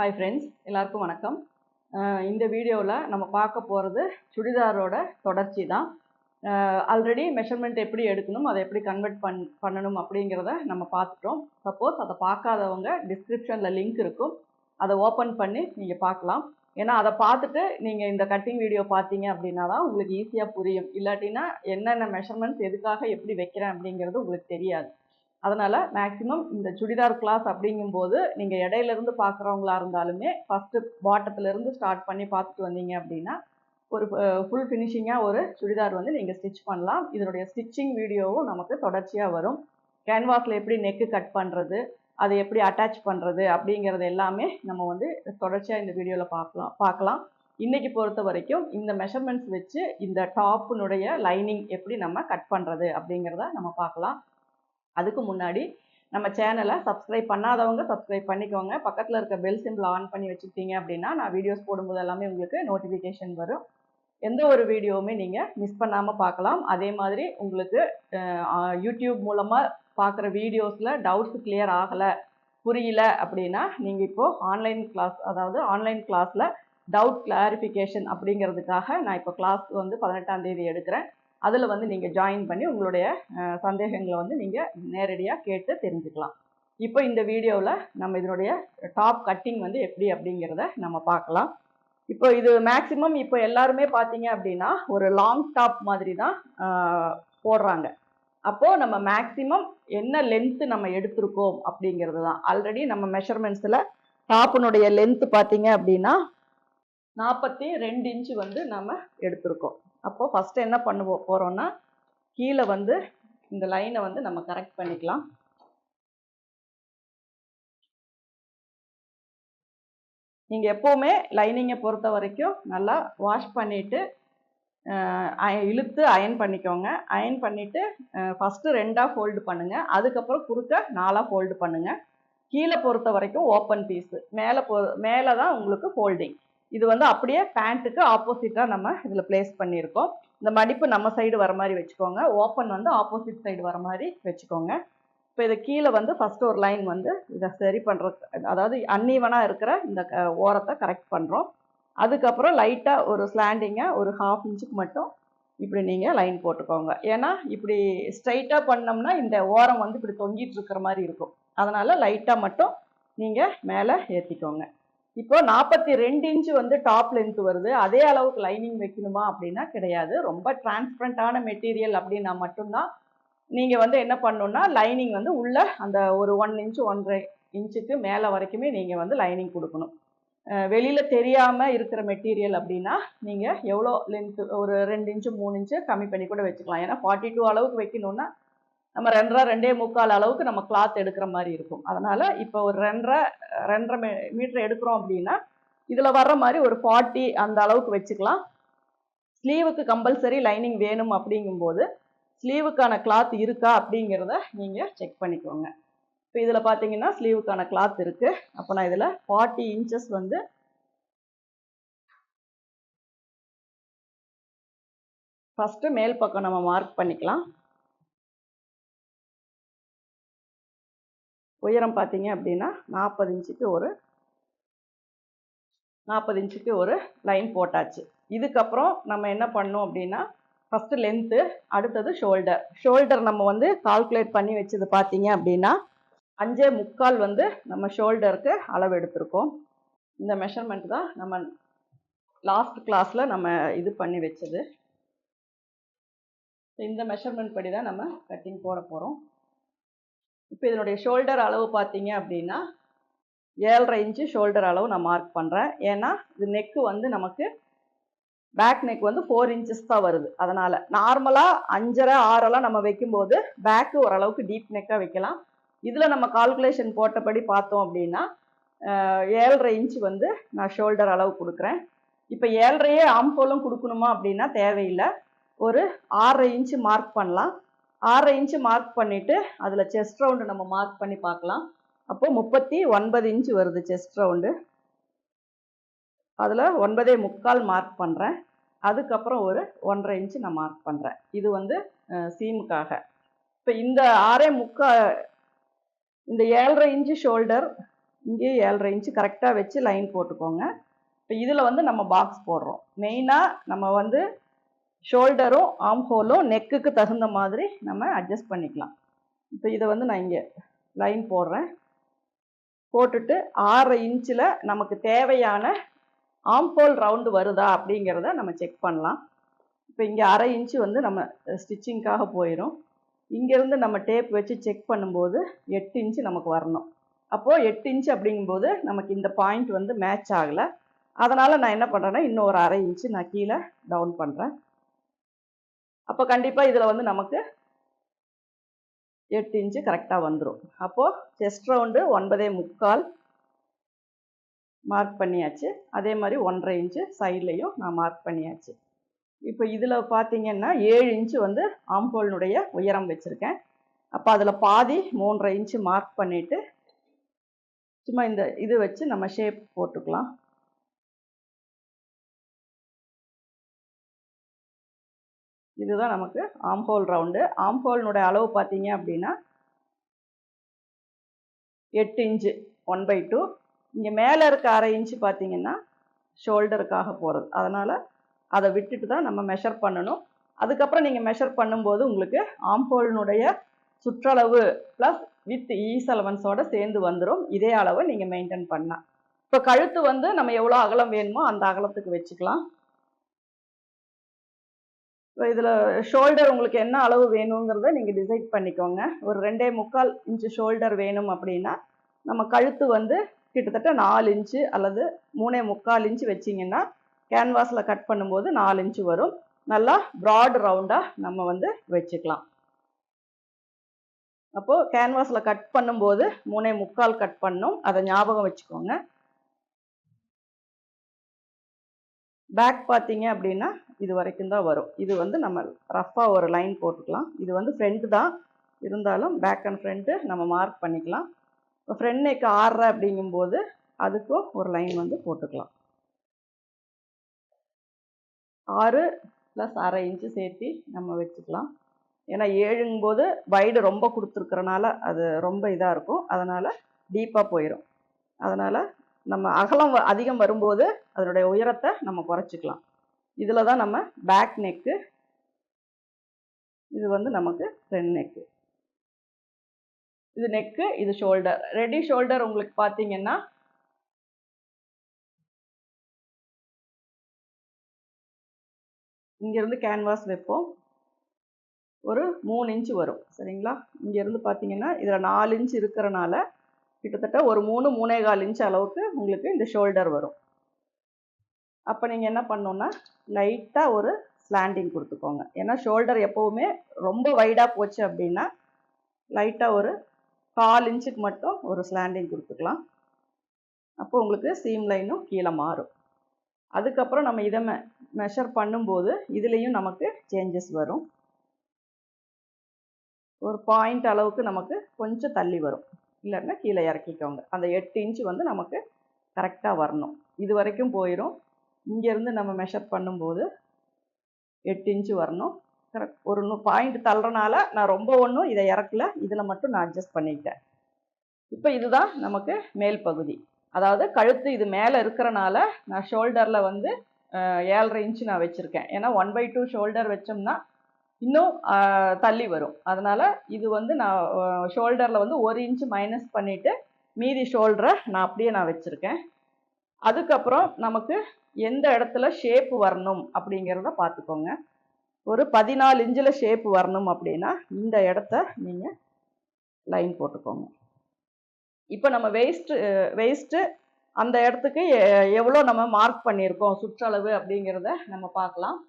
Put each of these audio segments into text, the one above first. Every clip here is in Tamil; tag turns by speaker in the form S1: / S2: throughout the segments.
S1: ஹாய் ஃப்ரெண்ட்ஸ் எல்லாருக்கும் வணக்கம். இந்த வீடியோவில் நம்ம பார்க்க போகிறது சுடிதாரோட தொடர்ச்சி தான். ஆல்ரெடி மெஷர்மெண்ட் எப்படி எடுக்கணும் அதை எப்படி கன்வெர்ட் பண் பண்ணணும் அப்படிங்கிறத நம்ம பார்த்துட்டோம். சப்போஸ் அதை பார்க்காதவங்க டிஸ்கிரிப்ஷனில் லிங்க் இருக்கும். அதை ஓப்பன் பண்ணி நீங்கள் பார்க்கலாம். ஏன்னா அதை பார்த்துட்டு நீங்கள் இந்த கட்டிங் வீடியோ பார்த்தீங்க அப்படின்னா தான் உங்களுக்கு ஈஸியாக புரியும். இல்லாட்டினா என்னென்ன மெஷர்மெண்ட்ஸ் எதுக்காக எப்படி வைக்கிறேன் அப்படிங்கிறது உங்களுக்கு தெரியாது. அதனால் மேக்ஸிமம் இந்த சுடிதார் கிளாஸ் அப்படிங்கும்போது நீங்கள் இடையிலேருந்து பார்க்குறவங்களா இருந்தாலுமே ஃபஸ்ட்டு பாட்டத்துலேருந்து ஸ்டார்ட் பண்ணி பார்த்துட்டு வந்தீங்க அப்படின்னா ஒரு ஃபுல் ஃபினிஷிங்காக ஒரு சுடிதார் வந்து நீங்கள் ஸ்டிச் பண்ணலாம். இதனுடைய ஸ்டிச்சிங் வீடியோவும் நமக்கு தொடர்ச்சியாக வரும். கேன்வாஸில் எப்படி நெக்கு கட் பண்ணுறது அதை எப்படி அட்டாச் பண்ணுறது அப்படிங்கிறது எல்லாமே நம்ம வந்து தொடர்ச்சியாக இந்த வீடியோவில் பார்க்கலாம் பார்க்கலாம். இன்றைக்கி பொறுத்த வரைக்கும் இந்த மெஷர்மெண்ட்ஸ் வச்சு இந்த டாப்பினுடைய லைனிங் எப்படி நம்ம கட் பண்ணுறது அப்படிங்கிறத நம்ம பார்க்கலாம். அதுக்கு முன்னாடி நம்ம சேனலை சப்ஸ்கிரைப் பண்ணாதவங்க சப்ஸ்கிரைப் பண்ணிக்கோங்க. பக்கத்தில் இருக்க பெல் சிம்பிள் ஆன் பண்ணி வச்சுக்கிட்டீங்க அப்படின்னா நான் வீடியோஸ் போடும்போது எல்லாமே உங்களுக்கு நோட்டிஃபிகேஷன் வரும். எந்த ஒரு வீடியோவுமே நீங்கள் மிஸ் பண்ணாமல் பார்க்கலாம். அதே மாதிரி உங்களுக்கு யூடியூப் மூலமாக பார்க்குற வீடியோஸில் டவுட்ஸ் கிளியர் ஆகலை புரியல அப்படின்னா நீங்கள் இப்போது ஆன்லைன் கிளாஸ் அதாவது ஆன்லைன் கிளாஸில் டவுட் கிளாரிஃபிகேஷன் அப்படிங்கிறதுக்காக நான் இப்போ கிளாஸ் வந்து பதினெட்டாம் தேதி எடுக்கிறேன். அதில் வந்து நீங்கள் ஜாயின் பண்ணி உங்களுடைய சந்தேகங்களை வந்து நீங்கள் நேரடியாக கேட்டு தெரிஞ்சுக்கலாம். இப்போ இந்த வீடியோவில் நம்ம இதனுடைய டாப் கட்டிங் வந்து எப்படி அப்படிங்கிறத நம்ம பார்க்கலாம். இப்போ இது மேக்ஸிமம் இப்போ எல்லாருமே பார்த்தீங்க அப்படின்னா ஒரு லாங் டாப் மாதிரி தான் போடுறாங்க. அப்போது நம்ம மேக்ஸிமம் என்ன லென்த்து நம்ம எடுத்திருக்கோம் அப்படிங்கிறது தான். ஆல்ரெடி நம்ம மெஷர்மெண்ட்ஸில் டாப்பினுடைய லென்த்து பார்த்தீங்க அப்படின்னா நாற்பத்தி ரெண்டு இன்ச்சு வந்து நம்ம எடுத்திருக்கோம். அப்போது ஃபஸ்ட்டு என்ன பண்ண போகிறோன்னா கீழே வந்து இந்த லைனை வந்து நம்ம கரெக்ட் பண்ணிக்கலாம். நீங்கள் எப்போவுமே லைனிங்கை பொறுத்த வரைக்கும் நல்லா வாஷ் பண்ணிவிட்டு இழுத்து அயன் பண்ணிக்கோங்க. அயன் பண்ணிவிட்டு ஃபஸ்ட்டு ரெண்டாக ஃபோல்டு பண்ணுங்கள் அதுக்கப்புறம் குறுக்க நாலாக ஃபோல்டு பண்ணுங்கள் கீழே பொறுத்த வரைக்கும் ஓப்பன் பீஸு மேலே பொ மேலே தான் உங்களுக்கு ஃபோல்டிங் இது வந்து அப்படியே பேண்ட்டுக்கு ஆப்போசிட்டாக நம்ம இதில் ப்ளேஸ் பண்ணியிருக்கோம். இந்த மடிப்பு நம்ம சைடு வர மாதிரி வச்சுக்கோங்க. ஓப்பன் வந்து ஆப்போசிட் சைடு வர மாதிரி வச்சுக்கோங்க. இப்போ இது கீழே வந்து ஃபஸ்ட்டு ஒரு லைன் வந்து இதை சரி பண்ணுறது அதாவது அன்னீவனாக இருக்கிற இந்த க- ஓரத்தை கரெக்ட் பண்ணுறோம் அதுக்கப்புறம் லைட்டாக ஒரு ஸ்லாண்டிங்காக ஒரு ஹாஃப் இன்ச்சுக்கு மட்டும் இப்படி நீங்கள் லைன் போட்டுக்கோங்க. ஏன்னா இப்படி ஸ்ட்ரைட்டாக பண்ணோம்னா இந்த ஓரம் வந்து இப்படி தொங்கிட்டு இருக்கிற மாதிரி இருக்கும். அதனால் லைட்டாக மட்டும் நீங்கள் மேலே ஏற்றிக்கோங்க இப்போ நாற்பத்தி ரெண்டு இன்ச்சு வந்து டாப் லென்த் வருது. அதே அளவுக்கு லைனிங் வைக்கணுமா அப்படின்னா கிடையாது. ரொம்ப டிரான்ஸ்பரண்டான மெட்டீரியல் அப்படின்னா மட்டும்தான். நீங்கள் வந்து என்ன பண்ணணுன்னா லைனிங் வந்து உள்ள அந்த ஒரு ஒன் இன்ச்சு ஒன்றரை இன்ச்சுக்கு மேலே வரைக்குமே நீங்கள் வந்து லைனிங் கொடுக்கணும். வெளியில் தெரியாமல் இருக்கிற மெட்டீரியல் அப்படின்னா நீங்கள் எவ்வளோ லென்த்து ஒரு ரெண்டு இன்ச்சு மூணு இன்ச்சு கம்மி பண்ணி கூட வச்சுக்கலாம். ஏன்னா ஃபார்ட்டி டூ அளவுக்கு வைக்கணுன்னா நம்ம ரெண்டரை ரெண்டே முக்கால் அளவுக்கு நம்ம கிளாத் எடுக்கிற மாதிரி இருக்கும். அதனால் இப்போ ஒரு ரெண்டரை ரெண்டரை மீ மீட்டர் எடுக்கிறோம் அப்படின்னா இதில் வர்ற மாதிரி ஒரு ஃபார்ட்டி அந்த அளவுக்கு வச்சுக்கலாம். ஸ்லீவுக்கு கம்பல்சரி லைனிங் வேணும் அப்படிங்கும்போது ஸ்லீவுக்கான கிளாத் இருக்கா அப்படிங்கிறத நீங்கள் செக் பண்ணிக்கோங்க. இப்போ இதில் பார்த்தீங்கன்னா ஸ்லீவுக்கான கிளாத் இருக்குது அப்போ நான் இதில் ஃபார்ட்டி இன்ச்சஸ் வந்து ஃபஸ்ட்டு மேல் பக்கம் நம்ம மார்க் பண்ணிக்கலாம். உயரம் பார்த்தீங்க அப்படின்னா நாற்பது இன்ச்சுக்கு ஒரு நாற்பது இன்ச்சுக்கு ஒரு லைன் போட்டாச்சு. இதுக்கப்புறம் நம்ம என்ன பண்ணோம் அப்படின்னா ஃபஸ்ட்டு லென்த்து அடுத்தது ஷோல்டர் ஷோல்டர் நம்ம வந்து கால்குலேட் பண்ணி வச்சது பார்த்தீங்க அப்படின்னா அஞ்சே முக்கால் வந்து நம்ம ஷோல்டருக்கு அளவு எடுத்திருக்கோம். இந்த மெஷர்மெண்ட் தான் நம்ம லாஸ்ட் கிளாஸில் நம்ம இது பண்ணி வச்சது. இந்த மெஷர்மெண்ட் படி தான் நம்ம கட்டிங் போட போகிறோம் இப்போ இதனுடைய ஷோல்டர் அளவு பார்த்தீங்க அப்படின்னா ஏழரை இன்ச்சு ஷோல்டர் அளவு நான் மார்க் பண்ணுறேன் ஏன்னா இது நெக்கு வந்து நமக்கு பேக் நெக் வந்து ஃபோர் இன்ச்சஸ் தான் வருது. அதனால் நார்மலாக அஞ்சரை ஆறெல்லாம் நம்ம வைக்கும்போது பேக்கு ஓரளவுக்கு டீப் நெக்காக வைக்கலாம். இதில் நம்ம கால்குலேஷன் போட்டபடி பார்த்தோம் அப்படின்னா ஏழரை இன்ச்சு வந்து நான் ஷோல்டர் அளவு கொடுக்குறேன். இப்போ ஏழரையே ஆம்போலும் கொடுக்கணுமா அப்படின்னா தேவையில்லை. ஒரு ஆறரை இன்ச்சு மார்க் பண்ணலாம். ஆறரை இன்ச்சு மார்க் பண்ணிவிட்டு அதில் செஸ்ட் ரவுண்டு நம்ம மார்க் பண்ணி பார்க்கலாம். அப்போது முப்பத்தி ஒன்பது இன்ச்சு வருது செஸ்ட் ரவுண்டு அதில் ஒன்பதே முக்கால் மார்க் பண்ணுறேன் அதுக்கப்புறம் ஒரு ஒன்றரை இன்ச்சு நான் மார்க் பண்ணுறேன் இது வந்து சீமுக்காக இப்போ இந்த ஆறே முக்கா இந்த ஏழரை இன்ச்சு ஷோல்டர் இங்கேயே ஏழரை இன்ச்சு கரெக்டாக வச்சு லைன் போட்டுக்கோங்க. இப்போ இதில் வந்து நம்ம பாக்ஸ் போடுறோம். மெயினாக நம்ம வந்து ஷோல்டரும் ஆம் ஹோலும் நெக்குக்கு தகுந்த மாதிரி நம்ம அட்ஜஸ்ட் பண்ணிக்கலாம். இப்போ இதை வந்து நான் இங்கே லைன் போடுறேன். போட்டுட்டு ஆறரை இன்ச்சில் நமக்கு தேவையான ஆம்ஹோல் ரவுண்டு வருதா அப்படிங்கிறத நம்ம செக் பண்ணலாம். இப்போ இங்கே அரை இன்ச்சு வந்து நம்ம ஸ்டிச்சிங்க்காக போயிடும் இங்கேருந்து நம்ம டேப் வச்சு செக் பண்ணும்போது எட்டு இன்ச்சு நமக்கு வரணும். அப்போது எட்டு இன்ச்சு அப்படிங்கும்போது நமக்கு இந்த பாயிண்ட் வந்து மேட்ச் ஆகலை. அதனால் நான் என்ன பண்ணுறேன்னா இன்னும் ஒரு அரை இன்ச்சு நான் கீழே டவுன் பண்ணுறேன். அப்போ கண்டிப்பாக இதில் வந்து நமக்கு எட்டு இன்ச்சு கரெக்டாக வந்துடும் அப்போது செஸ்ட் ரவுண்டு ஒன்பதே முக்கால் மார்க் பண்ணியாச்சு. அதே மாதிரி ஒன்றரை இன்ச்சு சைட்லேயும் நான் மார்க் பண்ணியாச்சு. இப்போ இதில் பார்த்தீங்கன்னா ஏழு இன்ச்சு வந்து ஆம்போலினுடைய உயரம் வச்சுருக்கேன். அப்போ அதில் பாதி மூன்றரை இன்ச்சு மார்க் பண்ணிவிட்டு சும்மா இந்த இது வச்சு நம்ம ஷேப் போட்டுக்கலாம். இதுதான் நமக்கு ஆம்ஹோல் ரவுண்டு ஆம்ஹோல்னுடைய அளவு பார்த்தீங்க அப்படின்னா எட்டு இன்ச்சு ஒன் பை டூ இங்கே மேலே இருக்க அரை இன்ச்சு பார்த்தீங்கன்னா ஷோல்டருக்காக போகிறது அதனால் அதை விட்டுட்டு தான் நம்ம மெஷர் பண்ணணும். அதுக்கப்புறம் நீங்கள் மெஷர் பண்ணும்போது உங்களுக்கு ஆம்போலினுடைய சுற்றளவு ப்ளஸ் வித் ஈஸ் அலவன்ஸோடு சேர்ந்து வந்துடும் இதே அளவை நீங்கள் மெயின்டைன் பண்ணலாம். இப்போ கழுத்து வந்து நம்ம எவ்வளோ அகலம் வேணுமோ அந்த அகலத்துக்கு வச்சுக்கலாம். இதில் ஷோல்டர் உங்களுக்கு என்ன அளவு வேணுங்கிறத நீங்கள் டிசைட் பண்ணிக்கோங்க. ஒரு ரெண்டே முக்கால் இன்ச்சு ஷோல்டர் வேணும் அப்படின்னா நம்ம கழுத்து வந்து கிட்டத்தட்ட நாலு இன்ச்சு அல்லது மூணே முக்கால் இன்ச்சு வச்சிங்கன்னா கேன்வாஸில் கட் பண்ணும்போது நாலு இன்ச்சு வரும். நல்லா ப்ராட் ரவுண்டாக நம்ம வந்து வச்சுக்கலாம். அப்போது கேன்வாஸில் கட் பண்ணும்போது மூணே முக்கால் கட் பண்ணும். அதை ஞாபகம் வச்சுக்கோங்க. பேக் பார்த்தீங்க அப்படின்னா இது வரைக்கும் தான் வரும். இது வந்து நம்ம ரஃப்பாக ஒரு லைன் போட்டுக்கலாம். இது வந்து ஃப்ரெண்டு தான். இருந்தாலும் பேக் அண்ட் ஃப்ரண்ட்டு நம்ம மார்க் பண்ணிக்கலாம். இப்போ ஃப்ரண்ட் நெக் ஆடுற அப்படிங்கும்போது அதுக்கும் ஒரு லைன் வந்து போட்டுக்கலாம். ஆறு ப்ளஸ் அரை இன்ச்சு சேர்த்து நம்ம வச்சுக்கலாம். ஏன்னா ஏழுங்கும்போது வைடு ரொம்ப கொடுத்துருக்கறனால அது ரொம்ப இதாக இருக்கும். அதனால் டீப்பாக போயிடும் அதனால் நம்ம அகலம் வ- அதிகம் வரும்போது அதனுடைய உயரத்தை நம்ம குறைச்சிக்கலாம். இதில் தான் நம்ம பேக் நெக்கு இது வந்து நமக்கு ஃப்ரண்ட் நெக்கு இது நெக்கு இது ஷோல்டர் ரெடி ஷோல்டர் உங்களுக்கு பார்த்தீங்கன்னா இங்கேருந்து கேன்வாஸ் வைப்போம். ஒரு மூணு இன்ச்சு வரும். சரிங்களா? இங்கேருந்து பார்த்தீங்கன்னா இதில் நாலு இன்ச் இருக்கிறனால கிட்டத்தட்ட ஒரு மூணு மூணே கால் இன்ச் அளவுக்கு உங்களுக்கு இந்த ஷோல்டர் வரும். அப்போ நீங்கள் என்ன பண்ணணுன்னா லைட்டாக ஒரு ஸ்லாண்டிங் கொடுத்துக்கோங்க. ஏன்னா ஷோல்டர் எப்போவுமே ரொம்ப வைடாக போச்சு அப்படின்னா லைட்டாக ஒரு கால் இன்ச்சுக்கு மட்டும் ஒரு ஸ்லாண்டிங் கொடுத்துக்கலாம். அப்போ உங்களுக்கு சீம் லைனும் கீழே மாறும். அதுக்கப்புறம் நம்ம இதை மெ மெஷர் பண்ணும்போது இதுலேயும் நமக்கு சேஞ்சஸ் வரும். ஒரு பாயிண்ட் அளவுக்கு நமக்கு கொஞ்சம் தள்ளி வரும். இல்லைன்னா கீழே இறக்கிக்கோங்க. அந்த எட்டு இன்ச்சு வந்து நமக்கு கரெக்டாக வரணும். இது வரைக்கும் போயிடும் இங்கேருந்து நம்ம மெஷர் பண்ணும்போது எட்டு இன்ச்சு வரணும். கரெக்ட் ஒரு பாயிண்ட் தள்ளுறனால நான் ரொம்ப ஒன்றும் இதை இறக்கல. இதில் மட்டும் நான் அட்ஜஸ்ட் பண்ணிக்கிட்டேன். இப்போ இதுதான் நமக்கு மேல் பகுதி. அதாவது கழுத்து இது மேலே இருக்கிறனால நான் ஷோல்டரில் வந்து ஏழரை இன்ச்சு நான் வச்சுருக்கேன். ஏன்னா ஒன் பை டூ ஷோல்டர் வச்சோம்னா இன்னும் தள்ளி வரும். அதனால் இது வந்து நான் ஷோல்டரில் வந்து ஒரு இன்ச்சு மைனஸ் பண்ணிவிட்டு மீதி ஷோல்டரை நான் அப்படியே நான் வச்சுருக்கேன். அதுக்கப்புறம் நமக்கு எந்த இடத்துல ஷேப் வரணும் அப்படிங்கிறத பார்த்துக்கோங்க. ஒரு பதினாலு இன்ச்சில் ஷேப் வரணும் அப்படின்னா இந்த இடத்த நீங்கள் லைன் போட்டுக்கோங்க. இப்போ நம்ம வேஸ்ட்டு வேஸ்ட்டு அந்த இடத்துக்கு எ- எவ்வளோ நம்ம மார்க் பண்ணியிருக்கோம் சுற்றளவு அப்படிங்கிறத நம்ம பார்க்கலாம்.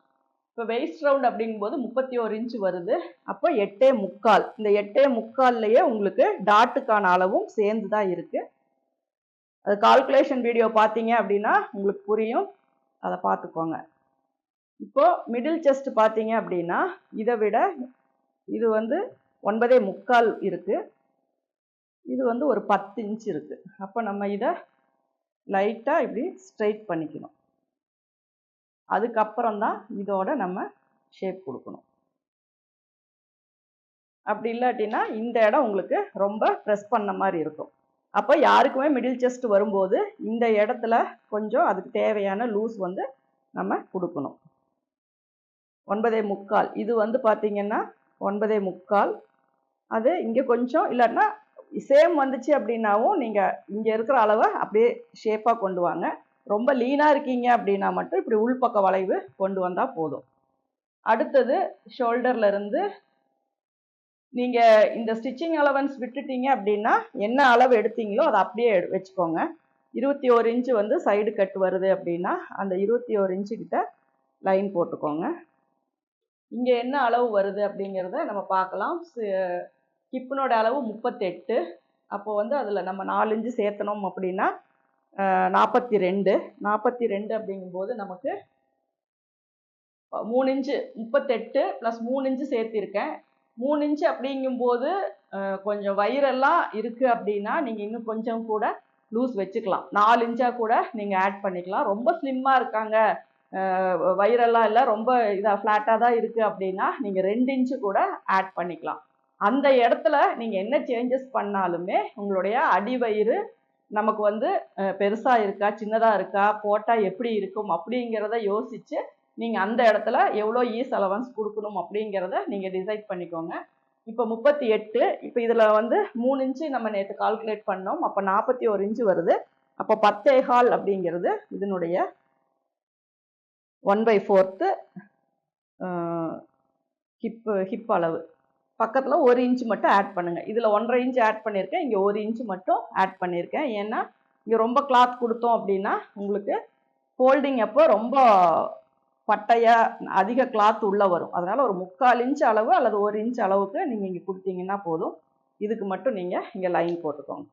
S1: இப்போ வெயிஸ்ட் ரவுண்ட் அப்படிங்கும்போது முப்பத்தி ஒரு இன்ச்சு வருது. அப்போ எட்டே முக்கால். இந்த எட்டே முக்கால்லையே உங்களுக்கு டாட்டுக்கான அளவும் சேர்ந்து தான் இருக்குது அது கால்குலேஷன் வீடியோ பார்த்தீங்க அப்படின்னா உங்களுக்கு புரியும். அதை பார்த்துக்கோங்க. இப்போது மிடில் செஸ்ட் பார்த்தீங்க அப்படின்னா இதை விட இது வந்து ஒன்பதே முக்கால் இருக்குது இது வந்து ஒரு பத்து இன்ச் இருக்குது அப்போ நம்ம இதை லைட்டாக இப்படி ஸ்ட்ரைட் பண்ணிக்கணும். அதுக்கப்புறம் தான் இதோட நம்ம ஷேப் கொடுக்கணும். அப்படி இல்லாட்டினா இந்த இடம் உங்களுக்கு ரொம்ப ப்ரெஸ் பண்ண மாதிரி இருக்கும். அப்போ யாருக்குமே மிடில் செஸ்ட் வரும்போது இந்த இடத்துல கொஞ்சம் அதுக்கு தேவையான லூஸ் வந்து நம்ம கொடுக்கணும். ஒன்பதே முக்கால். இது வந்து பார்த்திங்கன்னா ஒன்பதே முக்கால். அது இங்கே கொஞ்சம் இல்லைன்னா சேம் வந்துச்சு அப்படின்னாவும் நீங்கள் இங்கே இருக்கிற அளவை அப்படியே ஷேப்பாக கொண்டு வாங்க. ரொம்ப லீனாக இருக்கீங்க அப்படின்னா மட்டும் இப்படி உள்பக்க வளைவு கொண்டு வந்தால் போதும். அடுத்தது ஷோல்டர்லேருந்து நீங்கள் இந்த ஸ்டிச்சிங் அலவன்ஸ் விட்டுட்டீங்க அப்படின்னா என்ன அளவு எடுத்தீங்களோ அதை அப்படியே வச்சுக்கோங்க. இருபத்தி ஒரு இன்ச்சு வந்து சைடு கட் வருது அப்படின்னா அந்த இருபத்தி ஒரு இன்ச்சு கிட்ட லைன் போட்டுக்கோங்க. இங்கே என்ன அளவு வருது அப்படிங்கிறத நம்ம பார்க்கலாம். ஹிப்பினோட அளவு முப்பத்தெட்டு. அப்போது வந்து அதில் நம்ம நாலு இன்ச்சு சேர்த்தனோம் அப்படின்னா நாற்பத்தி ரெண்டு நாற்பத்தி ரெண்டு அப்படிங்கும்போது நமக்கு மூணு இன்ச்சு முப்பத்தெட்டு ப்ளஸ் மூணு இன்ச்சு சேர்த்திருக்கேன். மூணு இன்ச்சு அப்படிங்கும்போது கொஞ்சம் வயிறெல்லாம் இருக்குது அப்படின்னா நீங்கள் இன்னும் கொஞ்சம் கூட லூஸ் வச்சுக்கலாம். நாலு இன்ச்சாக கூட நீங்கள் ஆட் பண்ணிக்கலாம். ரொம்ப ஸ்லிம்மாக இருக்காங்க. வயிறெல்லாம் இல்லை ரொம்ப இதாக ஃப்ளாட்டாக தான் இருக்குது அப்படின்னா நீங்கள் ரெண்டு இன்ச்சு கூட ஆட் பண்ணிக்கலாம். அந்த இடத்துல நீங்கள் என்ன சேஞ்சஸ் பண்ணாலுமே உங்களுடைய அடிவயிறு நமக்கு வந்து பெருசாக இருக்கா சின்னதாக இருக்கா போட்டால் எப்படி இருக்கும் அப்படிங்கிறத யோசித்து நீங்கள் அந்த இடத்துல எவ்வளோ ஈஸ் அலவன்ஸ் கொடுக்கணும் அப்படிங்கிறத நீங்கள் டிசைட் பண்ணிக்கோங்க. இப்போ முப்பத்தி எட்டு இப்போ இதில் வந்து மூணு இன்ச்சு நம்ம நேற்று கால்குலேட் பண்ணோம். அப்போ நாற்பத்தி ஒரு இன்ச்சு வருது. அப்போ பத்தே கால் அப்படிங்கிறது இதனுடைய one by fourth hip hip அளவு. பக்கத்தில் ஒரு இன்ச் மட்டும் ஆட் பண்ணுங்கள் இதில் ஒன்றரை இன்ச்சு ஆட் பண்ணியிருக்கேன் இங்கே ஒரு இன்ச் மட்டும் ஆட் பண்ணியிருக்கேன் ஏன்னா இங்கே ரொம்ப கிளாத் கொடுத்தோம் அப்படின்னா உங்களுக்கு ஃபோல்டிங் அப்போ ரொம்ப பட்டையாக அதிக கிளாத் உள்ளே வரும். அதனால் ஒரு முக்கால் இன்ச் அளவு அல்லது ஒரு இன்ச் அளவுக்கு நீங்கள் இங்கே கொடுத்தீங்கன்னா போதும். இதுக்கு மட்டும் நீங்கள் இங்கே லைன் போட்டுக்கோங்க.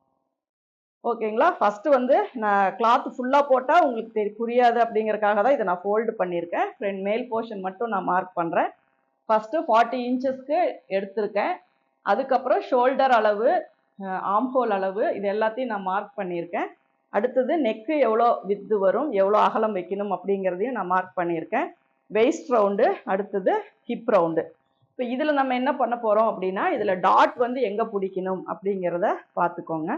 S1: ஓகேங்களா ஃபஸ்ட்டு வந்து நான் கிளாத் ஃபுல்லாக போட்டால் உங்களுக்கு தெரி புரியாது அப்படிங்கிறக்காக தான் இதை நான் ஃபோல்டு பண்ணியிருக்கேன் ஃப்ரெண்ட் மேல் போர்ஷன் மட்டும் நான் மார்க் பண்ணுறேன் ஃபஸ்ட்டு ஃபார்ட்டி இன்ச்சஸ்க்கு எடுத்திருக்கேன். அதுக்கப்புறம் ஷோல்டர் அளவு ஆம்ஹோல் அளவு இது எல்லாத்தையும் நான் மார்க் பண்ணியிருக்கேன். அடுத்தது நெக்கு எவ்வளோ வித்து வரும் எவ்வளோ அகலம் வைக்கணும் அப்படிங்கிறதையும் நான் மார்க் பண்ணியிருக்கேன். வெயிஸ்ட் ரவுண்டு அடுத்தது ஹிப் ரவுண்டு இப்போ இதில் நம்ம என்ன பண்ண போகிறோம் அப்படின்னா இதில் டாட் வந்து எங்கே பிடிக்கணும் அப்படிங்கிறத பார்த்துக்கோங்க.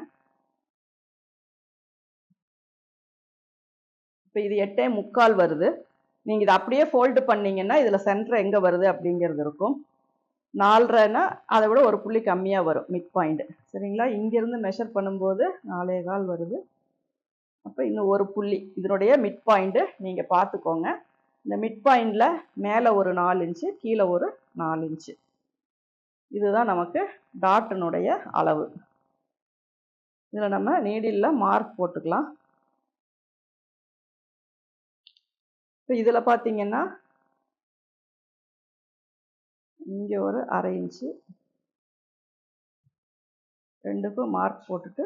S1: இப்போ இது எட்டே முக்கால் வருது. நீங்கள் இதை அப்படியே ஃபோல்டு பண்ணிங்கன்னா இதில் சென்டர் எங்கே வருது அப்படிங்கிறது இருக்கும். நாலரைனா அதை விட ஒரு புள்ளி கம்மியாக வரும் மிட் பாயிண்ட் சரிங்களா? இங்கேருந்து மெஷர் பண்ணும்போது நாலே கால் வருது. அப்போ இன்னும் ஒரு புள்ளி. இதனுடைய மிட் பாயிண்ட்டு நீங்கள் பார்த்துக்கோங்க. இந்த மிட் பாயிண்டில் மேலே ஒரு நாலு இன்ச்சு கீழே ஒரு நாலு இன்ச்சு இதுதான் நமக்கு டாட்டினுடைய அளவு. இதில் நம்ம நீடில் மார்க் போட்டுக்கலாம். இப்போ இதில் பார்த்தீங்கன்னா இங்கே ஒரு அரை இன்ச்சு ரெண்டுக்கும் மார்க் போட்டுட்டு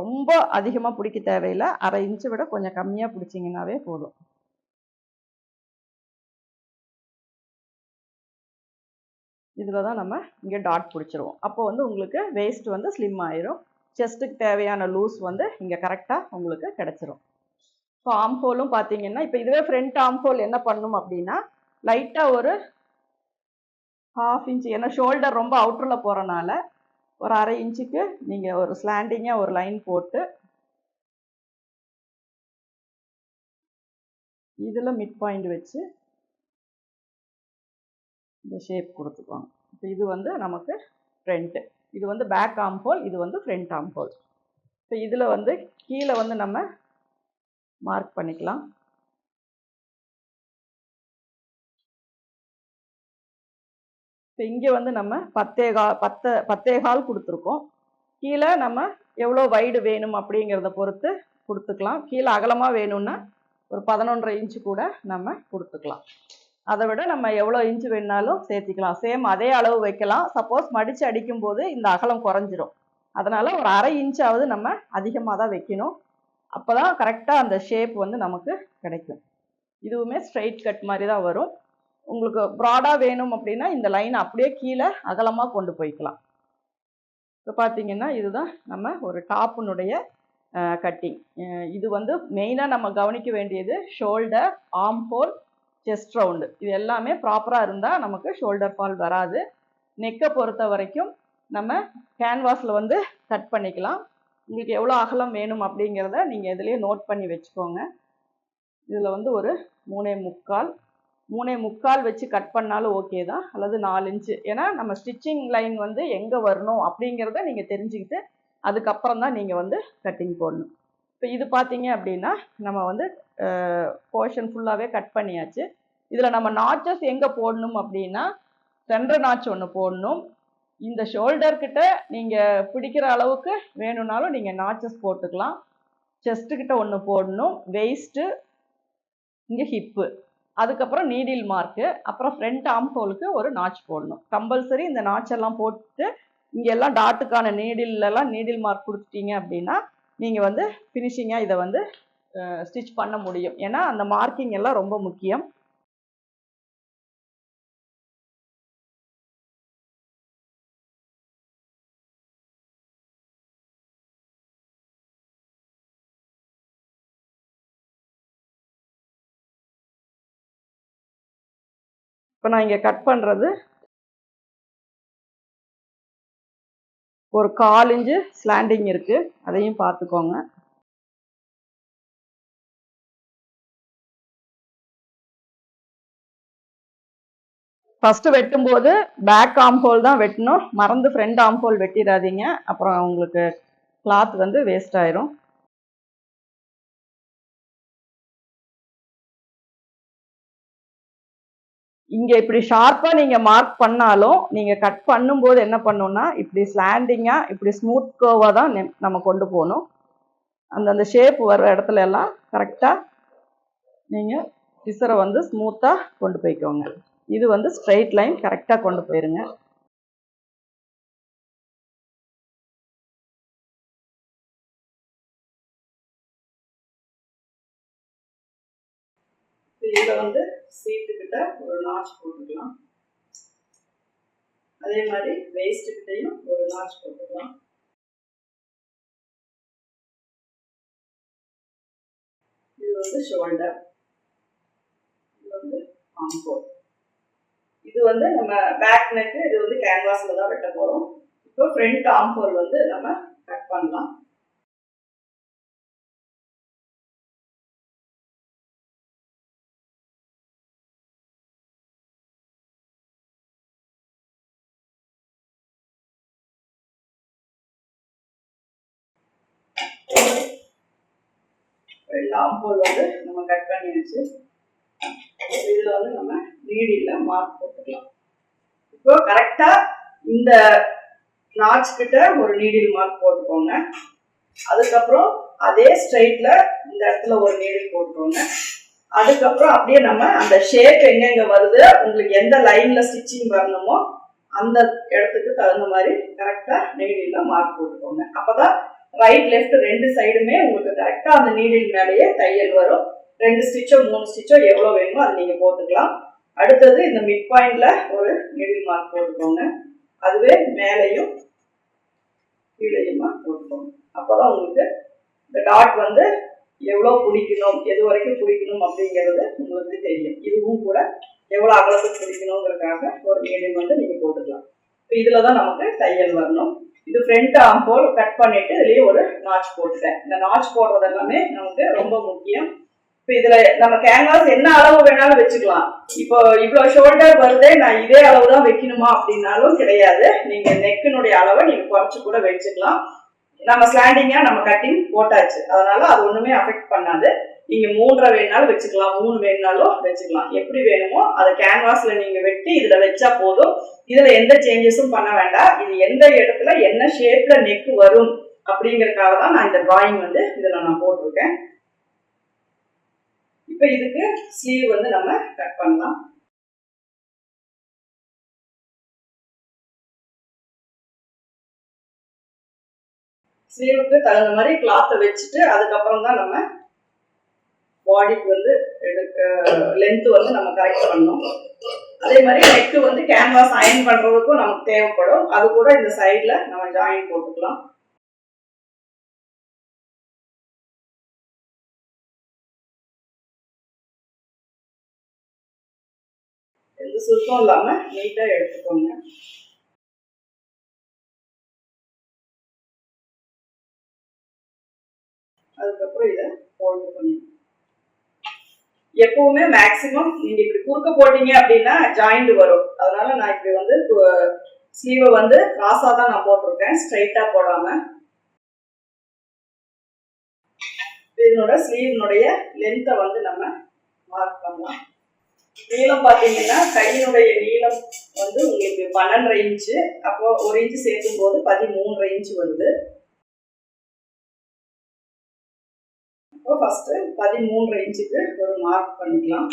S1: ரொம்ப அதிகமாக பிடிக்க தேவையில்லை. அரை இன்ச்சை விட கொஞ்சம் கம்மியாக பிடிச்சிங்கன்னாவே போதும். இதில் தான் நம்ம இங்கே டாட் பிடிச்சிருவோம். அப்போ வந்து உங்களுக்கு வேஸ்ட் வந்து ஸ்லிம் ஆயிரும். செஸ்ட்டுக்கு தேவையான லூஸ் வந்து இங்கே கரெக்டாக உங்களுக்கு கிடச்சிரும். ஸோ ஆம்ஹோலும் பார்த்தீங்கன்னா இப்போ இதுவே ஃப்ரண்ட் ஆம்ஹோல் என்ன பண்ணும் அப்படின்னா லைட்டாக ஒரு ஹாஃப் இன்ச்சு ஏன்னா ஷோல்டர் ரொம்ப அவுட்டரில் போகிறனால ஒரு அரை இன்ச்சுக்கு நீங்கள் ஒரு ஸ்லாண்டிங்காக ஒரு லைன் போட்டு இதில் மிட் பாயிண்ட் வச்சு இந்த ஷேப் கொடுத்துக்குவாங்க இப்போ இது வந்து நமக்கு ஃப்ரண்ட்டு இது வந்து பேக் ஆம் ஹோல் இது வந்து ஃப்ரண்ட் ஆம் ஹோல் இப்போ இதில் வந்து கீழே வந்து நம்ம மார்க் பண்ணிக்கலாம். இப்போ இங்கே வந்து நம்ம பத்தே கா பத்து பத்தே கால் கொடுத்துருக்கோம். கீழே நம்ம எவ்வளோ வைடு வேணும் அப்படிங்கிறத பொறுத்து கொடுத்துக்கலாம். கீழே அகலமாக வேணும்னா ஒரு பதினொன்றரை இன்ச்சு கூட நம்ம கொடுத்துக்கலாம். அதை விட நம்ம எவ்வளோ இன்ச்சு வேணாலும் சேர்த்திக்கலாம். சேம் அதே அளவு வைக்கலாம். சப்போஸ் மடித்து அடிக்கும்போது இந்த அகலம் குறைஞ்சிரும். அதனால் ஒரு அரை இன்ச்சாவது நம்ம அதிகமாக தான் வைக்கணும். அப்போ தான் கரெக்டாக அந்த ஷேப் வந்து நமக்கு கிடைக்கும். இதுவுமே ஸ்ட்ரைட் கட் மாதிரி தான் வரும். உங்களுக்கு ப்ராடாக வேணும் அப்படின்னா இந்த லைன் அப்படியே கீழே அகலமாக கொண்டு போய்க்கலாம். இப்போ பார்த்தீங்கன்னா இதுதான் நம்ம ஒரு டாப்புனுடைய கட்டிங் இது வந்து மெயினாக நம்ம கவனிக்க வேண்டியது ஷோல்டர் ஆம் ஹோல் செஸ்ட் ரவுண்டு இது எல்லாமே ப்ராப்பராக இருந்தால் நமக்கு ஷோல்டர் ஃபால் வராது. நெக்கை பொறுத்த வரைக்கும் நம்ம கேன்வாஸில் வந்து கட் பண்ணிக்கலாம். உங்களுக்கு எவ்வளோ அகலம் வேணும் அப்படிங்கிறத நீங்கள் இதுலேயே நோட் பண்ணி வச்சுக்கோங்க. இதில் வந்து ஒரு மூணே முக்கால். மூணே முக்கால் வச்சு கட் பண்ணாலும் ஓகே தான். அல்லது நாலு இன்ச்சு. ஏன்னா நம்ம ஸ்டிச்சிங் லைன் வந்து எங்கே வரணும் அப்படிங்கிறத நீங்கள் தெரிஞ்சுக்கிட்டு அதுக்கப்புறம் தான் நீங்கள் வந்து கட்டிங் போடணும். இப்போ இது பார்த்தீங்க அப்படின்னா நம்ம வந்து போர்ஷன் ஃபுல்லாகவே கட் பண்ணியாச்சு. இதில் நம்ம நாச்சஸ் எங்கே போடணும் அப்படின்னா சென்ட்ரு நாச் ஒன்று போடணும். இந்த ஷோல்டர் கிட்ட நீங்கள் பிடிக்கிற அளவுக்கு வேணும்னாலும் நீங்கள் நாச்சஸ் போட்டுக்கலாம். செஸ்ட்டு கிட்ட ஒன்று போடணும். வெயிஸ்ட்டு இங்கே ஹிப்பு அதுக்கப்புறம் நீடில் மார்க்கு அப்புறம் ஃப்ரண்ட் ஆம் ஹோலுக்கு ஒரு நாச் போடணும். கம்பல்சரி இந்த நாச்செல்லாம் போட்டு இங்கே எல்லாம் டாட்டுக்கான நீடில்லாம் நீடில் மார்க் கொடுத்துட்டீங்க அப்படின்னா நீங்கள் வந்து ஃபினிஷிங்காக இதை வந்து ஸ்டிச் பண்ண முடியும். ஏன்னா அந்த மார்க்கிங் எல்லாம் ரொம்ப முக்கியம். இப்போ நான் இங்கே கட் பண்ணுறது ஒரு கால் இன்ச்சு ஸ்லாண்டிங் இருக்குது அதையும் பார்த்துக்கோங்க. ஃபஸ்ட்டு வெட்டும்போது பேக் ஆம் ஹோல் தான் வெட்டணும். மறந்து ஃப்ரண்ட் ஆம் ஹோல் வெட்டிடாதீங்க. அப்புறம் உங்களுக்கு கிளாத் வந்து வேஸ்ட் ஆயிரும். இங்கே இப்படி ஷார்ப்பாக நீங்கள் மார்க் பண்ணாலும் நீங்கள் கட் பண்ணும்போது என்ன பண்ணணும்னா இப்படி ஸ்லாண்டிங்காக இப்படி ஸ்மூத் கோவாக தான் நம்ம கொண்டு போகணும். அந்தந்த ஷேப் வர்ற இடத்துல எல்லாம் கரெக்டாக நீங்கள் பிசரை வந்து ஸ்மூத்தாக கொண்டு போய்க்கோங்க. இது வந்து ஸ்ட்ரைட் லைன் கரெக்டாக கொண்டு போயிருங்க. இதில் வந்து சீட்டுக்கிட்ட ஒரு நாச் போட்டுக்கலாம். அதே மாதிரி வேஸ்ட்டுக்கிட்டையும் ஒரு நாச் போட்டுக்கலாம். இது வந்து ஷோல்டர் இது வந்து ஆம்போல் இது வந்து நம்ம பேக் நெக்கு இது வந்து கேன்வாஸில் தான் வெட்ட போகிறோம் இப்போ ஃப்ரண்ட் ஆம்போல் வந்து நம்ம கட் பண்ணலாம். ரெண்டு ஆம்போல் வந்து நம்ம கட் பண்ணியாச்சு. இதில் வந்து நம்ம நீடியில் மார்க் போட்டுக்கலாம். இப்போ கரெக்டாக இந்த நாச் கிட்ட ஒரு நீடில் மார்க் போட்டுக்கோங்க. அதுக்கப்புறம் அதே ஸ்ட்ரைட்ல இந்த இடத்துல ஒரு நீடில் போட்டுக்கோங்க. அதுக்கப்புறம் அப்படியே நம்ம அந்த ஷேப் எங்கெங்க வருது உங்களுக்கு எந்த லைன்ல ஸ்டிச்சிங் வரணுமோ அந்த இடத்துக்கு தகுந்த மாதிரி கரெக்டா நீடில மார்க் போட்டுக்கோங்க. அப்பதான் ரைட் லெஃப்ட் ரெண்டு சைடுமே உங்களுக்கு கரெக்டாக அந்த நீடில் மேலேயே தையல் வரும். ரெண்டு ஸ்டிச்சோ மூணு ஸ்டிச்சோ எவ்வளோ வேணுமோ அதை நீங்கள் போட்டுக்கலாம். அடுத்தது இந்த மிட் பாயிண்டில் ஒரு நீடில் மார்க் போட்டுக்கோங்க. அதுவே மேலேயும் கீழேயுமா போட்டுக்கோங்க. அப்போ தான் உங்களுக்கு இந்த டாட் வந்து எவ்வளோ பிடிக்கணும் எது வரைக்கும் பிடிக்கணும் அப்படிங்கிறது உங்களுக்கு தெரியும். இதுவும் கூட எவ்வளோ அகலத்துக்கு பிடிக்கணுங்கிறதுக்காக ஒரு மீடியம் வந்து நீங்கள் போட்டுக்கலாம். இப்போ இதில் தான் நமக்கு தையல் வரணும். இது ஃப்ரண்ட் ஆம் போல் கட் பண்ணிட்டு இதுலேயே ஒரு நாச் போட்டுட்டேன். இந்த நாச் போடுறது எல்லாமே நமக்கு ரொம்ப முக்கியம். இப்போ இதுல நம்ம கேன்வாஸ் என்ன அளவு வேணாலும் வச்சுக்கலாம். இப்போ இவ்வளவு ஷோல்டர் வருதே நான் இதே அளவு தான் வைக்கணுமா அப்படின்னாலும் கிடையாது. நீங்க நெக்கினுடைய அளவை நீங்க குறைச்சு கூட வச்சுக்கலாம். நம்ம ஸ்லாண்டிங்கா நம்ம கட்டிங் போட்டாச்சு. அதனால அது ஒண்ணுமே அஃபெக்ட் பண்ணாது. நீங்க மூன்றரை வேணாலும் வச்சுக்கலாம் மூணு வேணாலும் வச்சுக்கலாம். எப்படி வேணுமோ அதை கேன்வாஸ்ல நீங்க வெட்டி இதுல வச்சா போதும். இதுல எந்த சேஞ்சஸும் பண்ண வேண்டாம். இது எந்த இடத்துல என்ன ஷேப்ல நெக் வரும் அப்படிங்கறதுக்காக தான் நான் இந்த டிராயிங் வந்து இதுல நான் போட்டிருக்கேன். இப்போ இதுக்கு ஸ்லீவ் வந்து நம்ம கட் பண்ணலாம். ஸ்லீவுக்கு தகுந்த மாதிரி கிளாத்தை வச்சுட்டு அதுக்கப்புறம் தான் நம்ம பாடிக்கு வந்து எடுக்க லென்த்து வந்து நம்ம கரெக்ட் பண்ணோம் அதே மாதிரி நெக்கு வந்து கேன்வாஸ் அயன் பண்ணுறதுக்கும் நமக்கு தேவைப்படும். அது கூட இந்த சைடில் நம்ம ஜாயின் போட்டுக்கலாம். எந்த சுருக்கம் இல்லாமல் நீட்டாக எடுத்துக்கோங்க. அதுக்கப்புறம் இதை ஃபோல்டு பண்ணிடணும் எப்பவுமே மேக்சிமம் நீங்க இப்படி குறுக்க போட்டீங்க அப்படின்னா ஜாயிண்ட் வரும். அதனால நான் இப்படி வந்து ஸ்லீவை வந்து கிராஸா தான் நான் போட்டிருக்கேன். ஸ்ட்ரைட்டா போடாம. இதனோட ஸ்லீவ்னுடைய லென்த்தை வந்து நம்ம மார்க் பண்ணலாம். நீளம் பார்த்தீங்கன்னா கையினுடைய நீளம் வந்து உங்களுக்கு பன்னெண்டரை இன்ச்சு அப்போ ஒரு இன்ச்சு சேர்க்கும் போது பதிமூன்றரை இன்ச்சு வருது. ஃபஸ்ட்டு பதிமூன்று இன்ச்சுக்கு ஒரு மார்க் பண்ணிக்கலாம்.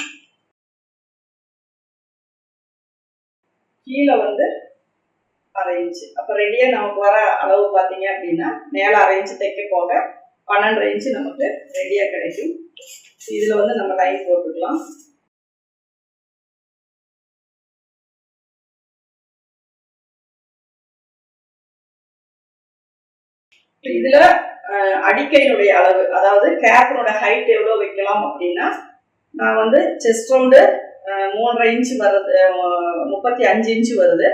S1: கீழே வந்து அரை இன்ச்சு. அப்போ ரெடியாக நமக்கு வர அளவு பார்த்தீங்க அப்படின்னா மேலே அரை இன்ச்சு தைக்க போக பன்னெண்டரை இன்ச்சு நமக்கு ரெடியாக கிடைக்கும். இதில் வந்து நம்ம லைன் போட்டுக்கலாம். இதில் அடிக்கையினுடைய அளவு அதாவது கேப்பினோட ஹைட் எவ்வளோ வைக்கலாம் அப்படின்னா நான் வந்து செஸ்ட் ரவுண்டு மூன்றரை இன்ச்சு வருது முப்பத்தி அஞ்சு இன்ச்சு வருது.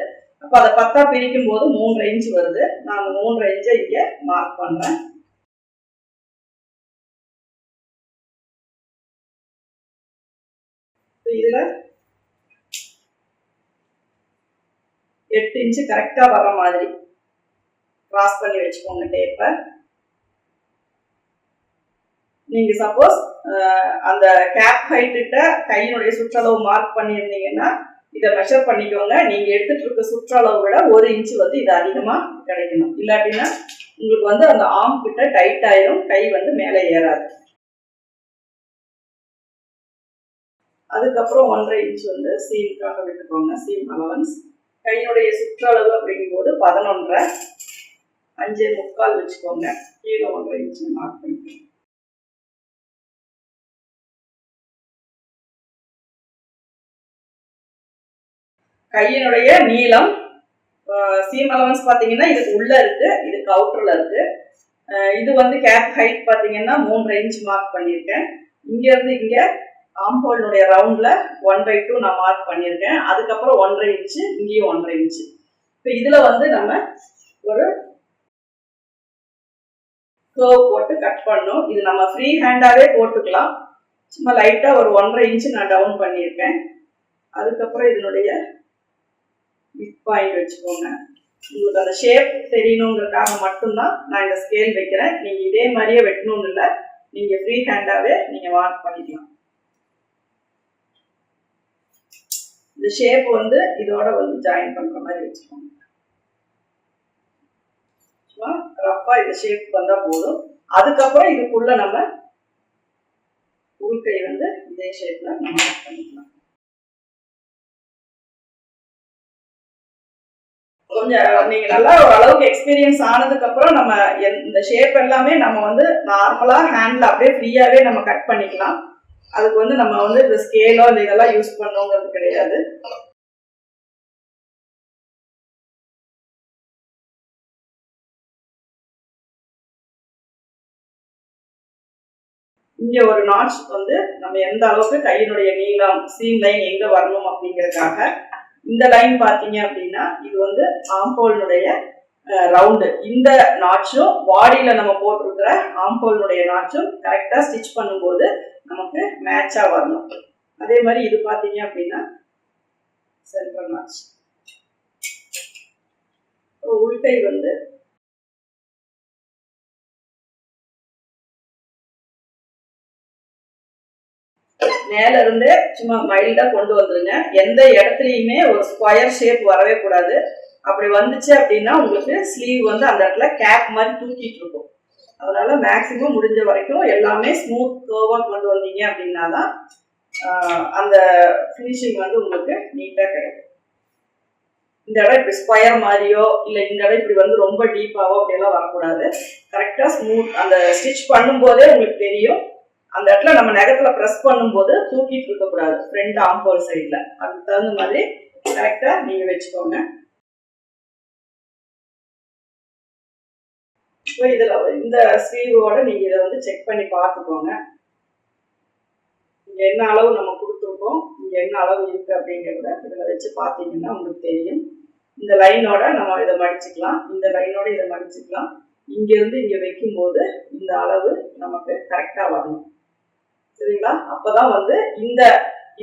S1: அப்போ அதை பத்தா பிரிக்கும் போது மூன்றரை இன்ச்சு வருது. நான் அந்த மூன்றரை இன்ச்சை இங்கே மார்க் பண்ணுறேன் இதில் இதுல எட்டு இன்ச்சு கரெக்டா வர்ற மாதிரி கிராஸ் பண்ணி வச்சுக்கோங்க டேப்பை நீங்க சப்போஸ் அந்த கேப் ஹைட்டுட்ட கையினுடைய சுற்றளவு மார்க் பண்ணியிருந்தீங்கன்னா இதை மெஷர் பண்ணிக்கோங்க. நீங்க எடுத்துட்டு இருக்க சுற்றளவு விட ஒரு இன்ச்சு வந்து இது அதிகமா கிடைக்கணும். இல்லாட்டின்னா உங்களுக்கு வந்து அந்த ஆம் கிட்ட டைட் ஆயிரும். கை வந்து மேலே ஏறாது. அதுக்கப்புறம் ஒன்றரை இன்ச் வந்து சீமுக்காக விட்டுக்கோங்க. சீம் அலவன்ஸ் கையினுடைய சுற்றளவு அப்படிங்கும்போது பதினொன்றரை அஞ்சே முக்கால் வச்சுக்கோங்க. கீழே ஒன்றரை இன்ச்சு மார்க் பண்ணிக்கோங்க. கையினுடைய நீளம் சீம் அலவன்ஸ் பார்த்தீங்கன்னா இதுக்கு உள்ள இருக்கு இதுக்கு அவுட்டர்ல இருக்கு. இது வந்து கேப் ஹைட் பார்த்தீங்கன்னா மூன்று இன்ச் மார்க் பண்ணியிருக்கேன். இங்கேருந்து இங்கே ஆம்போலினுடைய ரவுண்டில் ஒன் பை டூ நான் மார்க் பண்ணியிருக்கேன். அதுக்கப்புறம் ஒன்றரை இன்ச்சு இங்கேயும் ஒன்றரை இன்ச்சு இப்போ இதில் வந்து நம்ம ஒரு கர்வ் போட்டு கட் பண்ணோம். இது நம்ம ஃப்ரீ ஹேண்டாகவே போட்டுக்கலாம். சும்மா லைட்டாக ஒரு ஒன்றரை இன்ச்சு நான் டவுன் பண்ணியிருக்கேன். அதுக்கப்புறம் இதனுடைய மிட் பாயிண்ட் வச்சுக்கோங்க. உங்களுக்கு அந்த ஷேப் தெரியணுங்கிறதுக்காக மட்டும்தான் நான் இந்த ஸ்கேல் வைக்கிறேன். நீங்கள் இதே மாதிரியே வெட்டணும்னு இல்லை. நீங்கள் ஃப்ரீ ஹேண்டாகவே நீங்கள் மார்க் பண்ணிக்கலாம். இந்த ஷேப் வந்து இதோட வந்து ஜாயின் பண்ணுற மாதிரி வச்சுக்கோங்க. சும்மா இந்த ஷேப் வந்தால் போதும். அதுக்கப்புறம் இதுக்குள்ள நம்ம உள்கை வந்து இதே ஷேப்பில் நம்ம பண்ணிக்கலாம். கொஞ்சம் நீங்க நல்லா ஒரு அளவுக்கு எக்ஸ்பீரியன்ஸ் ஆனதுக்கு அப்புறம் நம்ம இந்த ஷேப் எல்லாமே நம்ம வந்து நார்மலா ஹேண்ட்ல அப்படியே ஃப்ரீயாவே நம்ம கட் பண்ணிக்கலாம். அதுக்கு வந்து நம்ம வந்து இந்த ஸ்கேலோ இந்த இதெல்லாம் யூஸ் பண்ணுங்கிறது கிடையாது. இங்க ஒரு நாட்ச் வந்து நம்ம எந்த அளவுக்கு கையினுடைய நீளம் சீம் லைன் எங்க வரணும் அப்படிங்கறதுக்காக இந்த லைன் பார்த்தீங்க அப்படின்னா இது வந்து ஆம்போலினுடைய ரவுண்டு இந்த நாட்சும் பாடியில் நம்ம போட்டிருக்கிற ஆம்போலினுடைய நாட்சும் கரெக்டாக ஸ்டிச் பண்ணும்போது நமக்கு மேட்சாக வரணும். அதே மாதிரி இது பார்த்தீங்க அப்படின்னா சென்ட்ரல் நாட்ச் உள்கை வந்து மேல இருந்து சும்மா மைல்டா கொண்டு வந்துருங்க. எந்த இடத்துலயுமே ஒரு ஸ்கொயர் ஷேப் வரவே கூடாது. அப்படி வந்துச்சு அப்படின்னா உங்களுக்கு ஸ்லீவ் வந்து அந்த இடத்துல கேப் மாதிரி தூக்கிட்டு இருக்கும். அதனால மேக்சிமம் முடிஞ்ச வரைக்கும் எல்லாமே ஸ்மூத் கர்வா கொண்டு வந்தீங்க அப்படின்னா தான் அந்த ஃபினிஷிங் வந்து உங்களுக்கு நீட்டா கிடைக்கும். இந்த இடம் இப்படி ஸ்கொயர் மாதிரியோ இல்லை இந்த இடம் இப்படி வந்து ரொம்ப டீப்பாவோ அப்படியெல்லாம் வரக்கூடாது. கரெக்டாக ஸ்மூத் அந்த ஸ்டிச் பண்ணும்போதே உங்களுக்கு தெரியும். அந்த இடத்துல நம்ம நகத்துல ப்ரெஸ் பண்ணும்போது தூக்கிட்டு இருக்கக்கூடாது ஃப்ரண்ட் ஆம்போல் சைடில் அதுக்கு தகுந்த மாதிரி கரெக்டாக நீங்கள் வச்சுக்கோங்க. இப்போ இதில் இந்த ஸ்லீவோட நீங்கள் இதை வந்து செக் பண்ணி பார்த்துக்கோங்க. இங்கே என்ன அளவு நம்ம கொடுத்துருக்கோம்? இங்கே என்ன அளவு இருக்குது அப்படிங்கிறத இதில் வச்சு பார்த்தீங்கன்னா உங்களுக்கு தெரியும். இந்த லைனோட நம்ம இதை மடிச்சுக்கலாம். இந்த லைனோட இதை மடிச்சுக்கலாம். இங்கேருந்து இங்கே வைக்கும்போது இந்த அளவு நமக்கு கரெக்டாக வரணும். சரிங்களா? அப்பதான் வந்து இந்த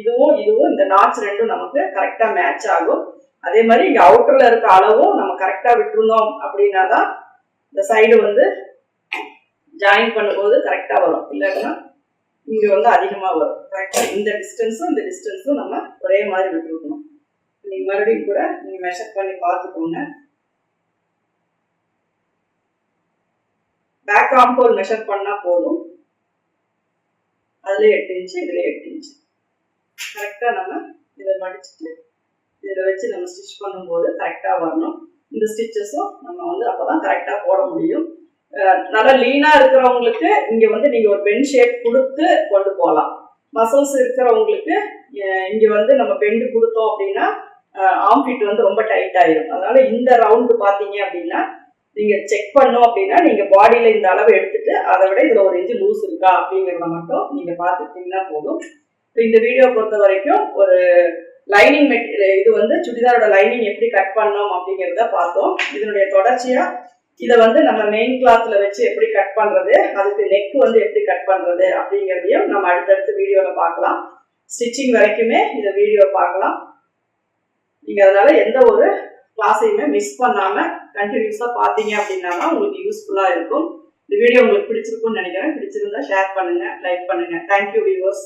S1: இதுவும் இதுவும் இந்த நாட்ஸ் ரெண்டும் நமக்கு கரெக்டா மேட்ச் ஆகும். அதே மாதிரி இங்க அவுட்டர்ல இருக்க அளவும் நம்ம கரெக்டா விட்டுருந்தோம் அப்படின்னா தான் இந்த சைடு வந்து ஜாயின் பண்ணும்போது கரெக்டா வரும். இல்லைன்னா இங்க வந்து அதிகமா வரும். கரெக்டா இந்த டிஸ்டன்ஸும் இந்த டிஸ்டன்ஸும் நம்ம ஒரே மாதிரி விட்டுருக்கணும். நீங்க மறுபடியும் கூட நீங்க மெஷர் பண்ணி பார்த்துக்கோங்க. பேக் ஆம்போல் மெஷர் பண்ணா போதும். அதுல எட்டு இன்ச்சு இதுல எட்டு இன்ச்சு கரெக்டா நம்ம இதை மடிச்சுட்டு இதில் வச்சு நம்ம ஸ்டிச் பண்ணும்போது கரெக்டாக வரணும். இந்த ஸ்டிச்சஸும் நம்ம வந்து அப்பதான் கரெக்டாக போட முடியும். நல்லா லீனாக இருக்கிறவங்களுக்கு இங்கே வந்து நீங்கள் ஒரு பென் ஷேப் கொடுத்து கொண்டு போகலாம். மசில்ஸ் இருக்கிறவங்களுக்கு இங்கே வந்து நம்ம பெண்டு கொடுத்தோம் அப்படின்னா ஆம்ஃபிட் வந்து ரொம்ப டைட் ஆயிடும் அதனால இந்த ரவுண்டு பார்த்தீங்க அப்படின்னா நீங்கள் செக் பண்ணோம் அப்படின்னா நீங்கள் பாடியில் இந்த அளவு எடுத்துட்டு அதை விட இதில் ஒரு இன்ச்சு லூஸ் இருக்கா அப்படிங்கிறத மட்டும் நீங்கள் பார்த்துக்கிட்டிங்கன்னா போதும். இந்த வீடியோ பொறுத்த வரைக்கும் ஒரு லைனிங் மெட்டீரியல் இது வந்து சுடிதாரோட லைனிங் எப்படி கட் பண்ணோம் அப்படிங்கிறத பார்த்தோம். இதனுடைய தொடர்ச்சியா இதை வந்து நம்ம மெயின் கிளாத்ல வச்சு எப்படி கட் பண்றது அதுக்கு நெக் வந்து எப்படி கட் பண்றது அப்படிங்கிறதையும் நம்ம அடுத்தடுத்த வீடியோல பார்க்கலாம். ஸ்டிச்சிங் வரைக்குமே இந்த வீடியோ பார்க்கலாம். நீங்க அதனால எந்த ஒரு கிளாஸையுமே மிஸ் பண்ணாம கண்டினியூஸா பார்த்தீங்க அப்படின்னா தான் உங்களுக்கு யூஸ்ஃபுல்லா இருக்கும். இந்த வீடியோ உங்களுக்கு பிடிச்சிருக்கும்னு நினைக்கிறேன். பிடிச்சிருந்தா ஷேர் பண்ணுங்க லைக் பண்ணுங்க. Thank you viewers